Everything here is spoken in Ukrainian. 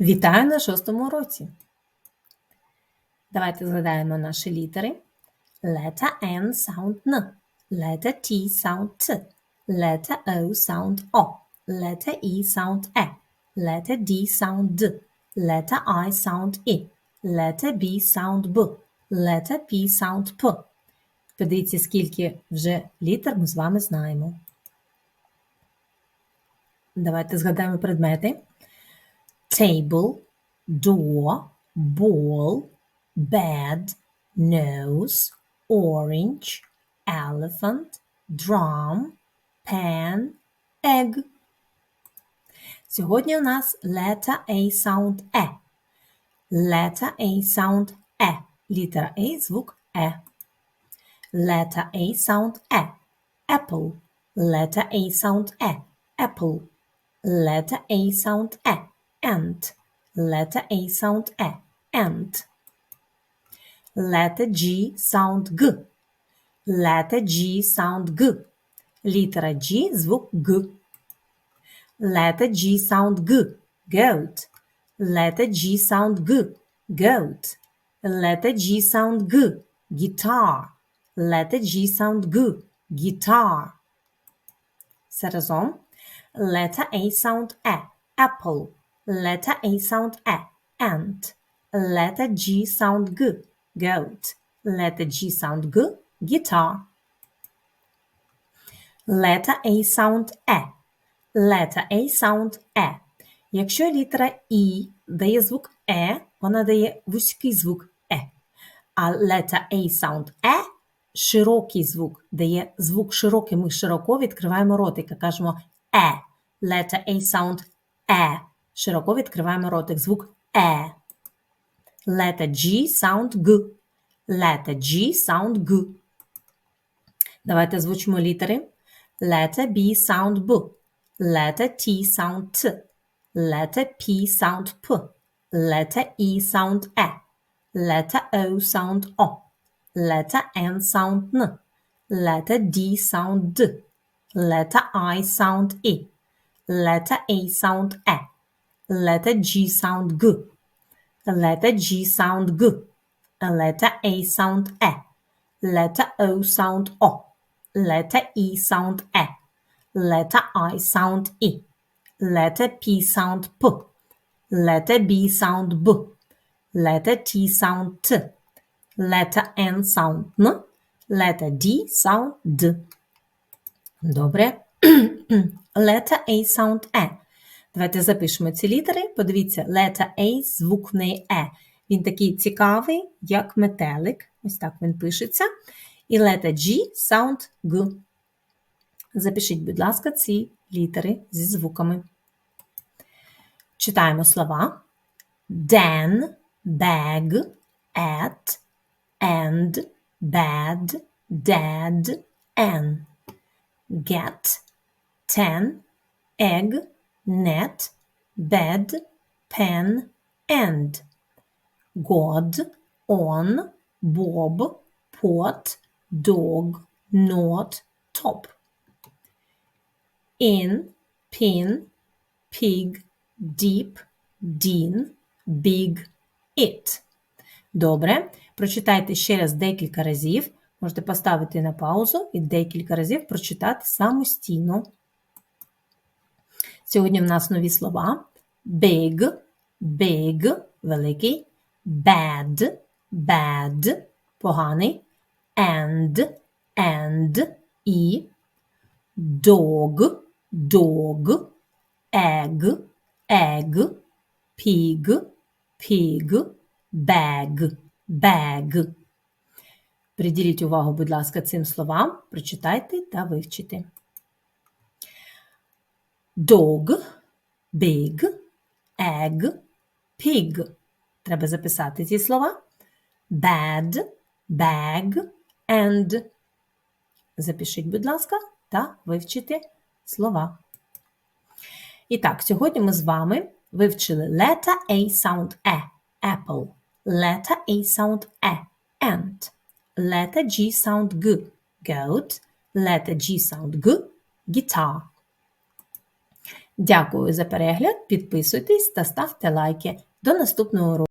Вітаю на шостому уроці. Давайте згадаємо наші літери. Letter N sound N. Letter T sound T. Letter O sound O. Letter E sound E. Letter D sound D. Letter I sound I. Letter B sound B. Letter P sound P. Подивіться, скільки вже літер ми з вами знаємо. Давайте згадаємо предмети. Table, door, ball, bed, nose, orange, elephant, drum, pen, egg. Сьогодні у нас letter A sound E. Letter A sound E. Літера A звук E. Letter A sound E. Apple. Letter A sound E. Apple. Letter A sound E. Ant. Letter A sound E. Ant. Letter G sound G. Letter G sound G. Літера G звук Г. Letter G sound G. Goat. Letter G sound G. Goat. Letter G sound G. Guitar. Letter G sound G. Guitar. Все разом. Letter A sound E. Apple. Letter A sound E. Ant. Letter G sound G. Goat. Letter G sound G. Guitar. Letter A sound E. Letter A sound E. Якщо літера І дає звук Е, вона дає вузький звук Е. А letter A sound Е широкий звук, дає звук широкий, ми широко відкриваємо ротика, кажемо Е. Letter A sound Е. Широко відкриваємо ротик, звук Е. Letter G sound Г. Letter G sound Г. Давайте звучимо літери. Letter B sound B. Letter T sound T. Letter P sound P. Letter E sound E. Letter O sound O. Letter N sound N. Letter D sound D. Letter I sound I. Letter A sound E. Letter G sound G. Letter G sound G. Letter A sound E. Letter O sound O. Letter E sound E. Letter I sound I. Letter P sound P. Letter B sound B. Letter T sound T. Letter N sound N. Letter D sound D. Добре. Letter A sound E. Давайте запишемо ці літери. Подивіться, letter A звук в неї E. Він такий цікавий, як метелик. Ось так він пишеться. І letter G sound G. Запишіть, будь ласка, ці літери зі звуками. Читаємо слова. Dan, bag, at, and, bad, dad, an. Get, ten, egg, net, bed, pen, and. God, on, bob, pot, dog, not, top. In, pin, pig, deep, din, big, it. Добре. Прочитайте ще раз декілька разів. Можете поставити на паузу і декілька разів прочитати самостійно. Сьогодні в нас нові слова: big, big, великий, bad, bad, поганий, and, and, і, dog, dog, egg, egg, pig, pig, bag, bag. Приділіть увагу, будь ласка, цим словам, прочитайте та вивчите. Dog, big, egg, pig. Треба записати ці слова. Bad, bag, and. Запишіть, будь ласка, та вивчите слова. І так, сьогодні ми з вами вивчили letter A sound E, apple, letter A sound E, ant, letter G sound G, goat, letter G sound G, guitar. Дякую за перегляд, підписуйтесь та ставте лайки. До наступного уроку!